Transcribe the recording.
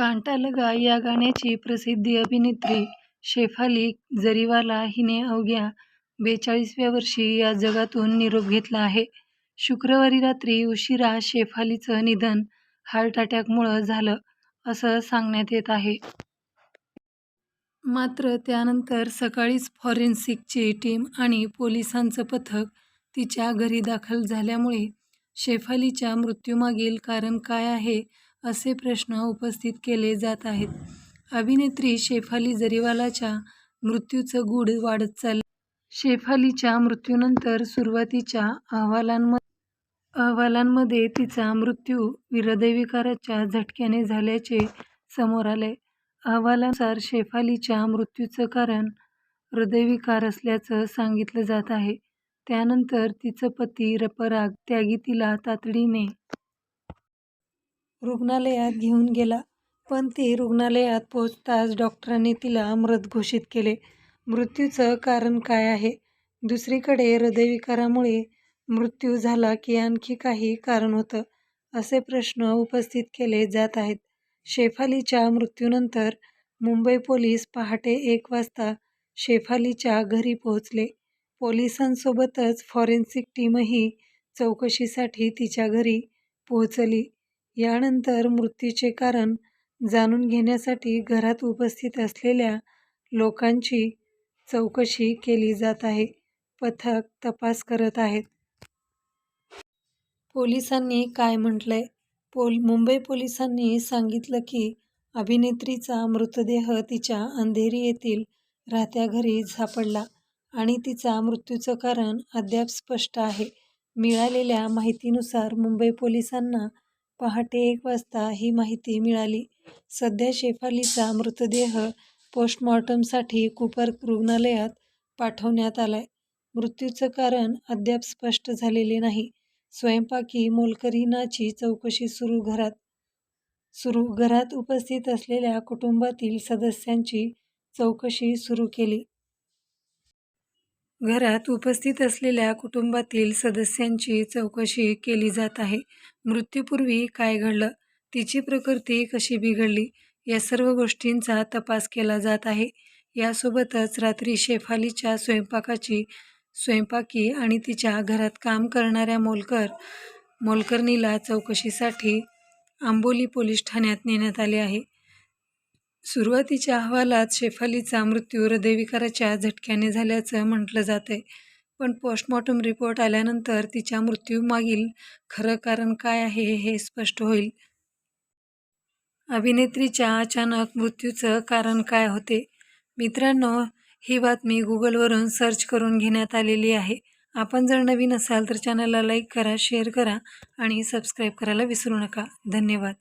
कांटालगा या गाण्याची प्रसिद्ध अभिनेत्री शेफाली जरीवाला हिने अवघ्या बेचाळीसव्या वर्षी या जगातून निरोप घेतला आहे. शुक्रवारी रात्री उशिरा शेफालीचं निधन हार्ट अटॅकमुळं झालं, असं सांगण्यात येत आहे. मात्र त्यानंतर सकाळीच फॉरेन्सिकची टीम आणि पोलिसांचं पथक तिच्या घरी दाखल झाल्यामुळे शेफालीच्या मृत्यूमागील कारण काय आहे, असे प्रश्न उपस्थित केले जात आहेत. अभिनेत्री शेफाली जरीवालाच्या मृत्यूचं गूढ वाढत चाललंय. शेफालीच्या मृत्यूनंतर सुरुवातीच्या अहवालांमध्ये तिचा मृत्यू हृदयविकाराच्या झटक्याने झाल्याचे समोर आले अहवालानुसार शेफालीच्या मृत्यूचं कारण हृदयविकार असल्याचं सांगितलं जात आहे. त्यानंतर तिचं पती रपराग त्यागी तिला तातडीने रुग्णालयात घेऊन गेला. पण ती रुग्णालयात पोहोचताच डॉक्टरांनी तिला मृत घोषित केले. मृत्यूचं कारण काय आहे? दुसरीकडे हृदयविकारामुळे मृत्यू झाला की आणखी काही कारण होतं? असे प्रश्न उपस्थित केले जात आहेत. शेफालीच्या मृत्यूनंतर मुंबई पोलीस पहाटे एक वाजता शेफालीच्या घरी पोहोचले. पोलिसांसोबतच फॉरेन्सिक टीमही चौकशीसाठी तिच्या घरी पोहोचली. यानंतर मृत्यूचे कारण जाणून घेण्यासाठी घरात उपस्थित असलेल्या लोकांची चौकशी केली जात आहे. पथक तपास करत आहेत. पोलिसांनी काय म्हटलंय? मुंबई पोलिसांनी सांगितलं की, अभिनेत्रीचा मृतदेह तिच्या अंधेरी येथील राहत्या घरी सापडला आणि तिचा मृत्यूचं कारण अद्याप स्पष्ट आहे. मिळालेल्या माहितीनुसार मुंबई पोलिसांना पहाटे एक वाजता ही माहिती मिळाली. सध्या शेफालीचा मृतदेह पोस्टमॉर्टमसाठी कुपर रुग्णालयात पाठवण्यात आलाय. मृत्यूचं कारण अद्याप स्पष्ट झालेले नाही. स्वयंपाकी मोलकरीनाची चौकशी सुरू घरात सुरू घरात उपस्थित असलेल्या कुटुंबातील सदस्यांची चौकशी सुरू केली. घरात उपस्थित असलेल्या कुटुंबातील सदस्यांची चौकशी केली जात आहे. मृत्यूपूर्वी काय घडलं? तिची प्रकृती कशी बिघडली? या सर्व गोष्टींचा तपास केला जात आहे. यासोबतच रात्री शेफालीच्या स्वयंपाकाची स्वयंपाकी आणि तिच्या घरात काम करणाऱ्या मोलकर मोलकर्णीला चौकशीसाठी आंबोली पोलीस ठाण्यात नेण्यात आले आहे. सुरुवातीच्या अहवालात शेफालीचा मृत्यू हृदयविकाराच्या झटक्याने झाल्याचं म्हटलं जातंय. पण पोस्टमॉर्टम रिपोर्ट आल्यानंतर तिच्या मृत्यूमागील खरं कारण काय आहे, हे स्पष्ट होईल. अभिनेत्रीच्या अचानक मृत्यूचं कारण काय होते? मित्रांनो, ही बातमी गुगलवरून सर्च करून घेण्यात आलेली आहे. आपण जर नवीन असाल तर चॅनलला लाईक करा, शेअर करा आणि सबस्क्राईब करायला विसरू नका. धन्यवाद.